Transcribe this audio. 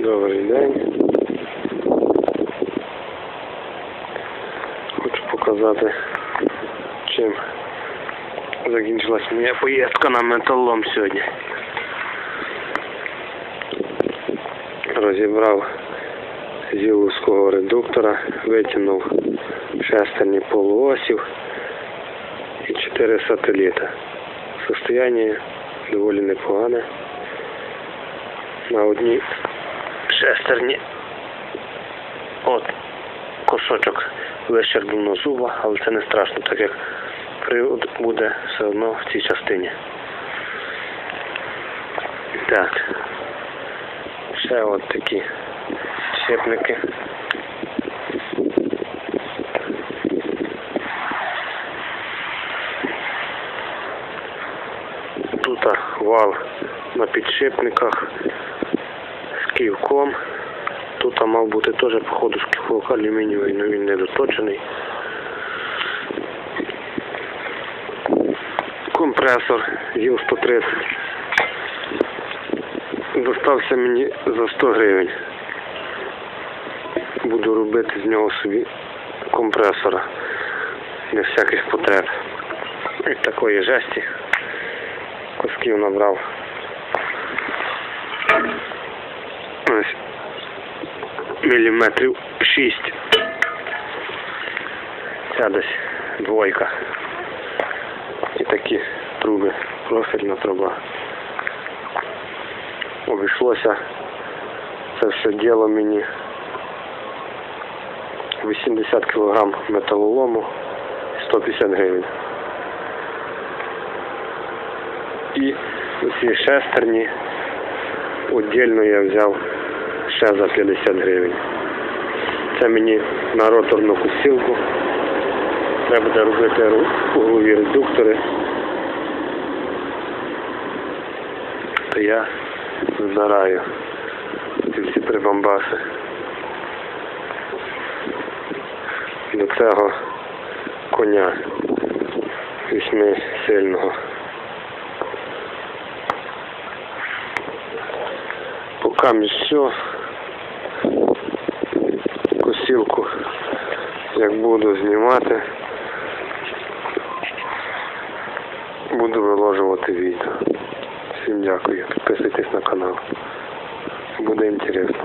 Добрий день. Хочу показати, чим закінчилась моя поїздка на металолом сьогодні. Розібрав зіловського редуктора, витягнув шестерні полуосів і чотири сателіта. Состояние доволі непогане. На одній шестерні. От кусочок вищербленого зуба, але це не страшно, так як привод буде все одно в цій частині. Так. Ще от такі щепники. Тут вал на підшипниках з ківком. Тут мав бути теж, походу, шкіфок алюмінієвий, але він не доточений. Компресор ЮЛ-130 достався мені за 100 гривень. Буду робити з нього собі компресора для всяких потреб. Ось такої жесті кусків набрав. Ось міліметрів 6. Ця десь двойка. І такі труби, профільна труба. Обійшлося це все діло мені 80 кг металолому 150 гривень. І ці шестерні віддільно я взяв ще за 50 гривень. Це мені на роторну кусілку. Треба буде робити углові редуктори. То я збираю ці всі прибамбаси. До цього коня вісьми сильного. Поки все. Косілку, як буду знімати, буду виложувати відео. Всім дякую. Підписуйтесь на канал. Буде інтересно.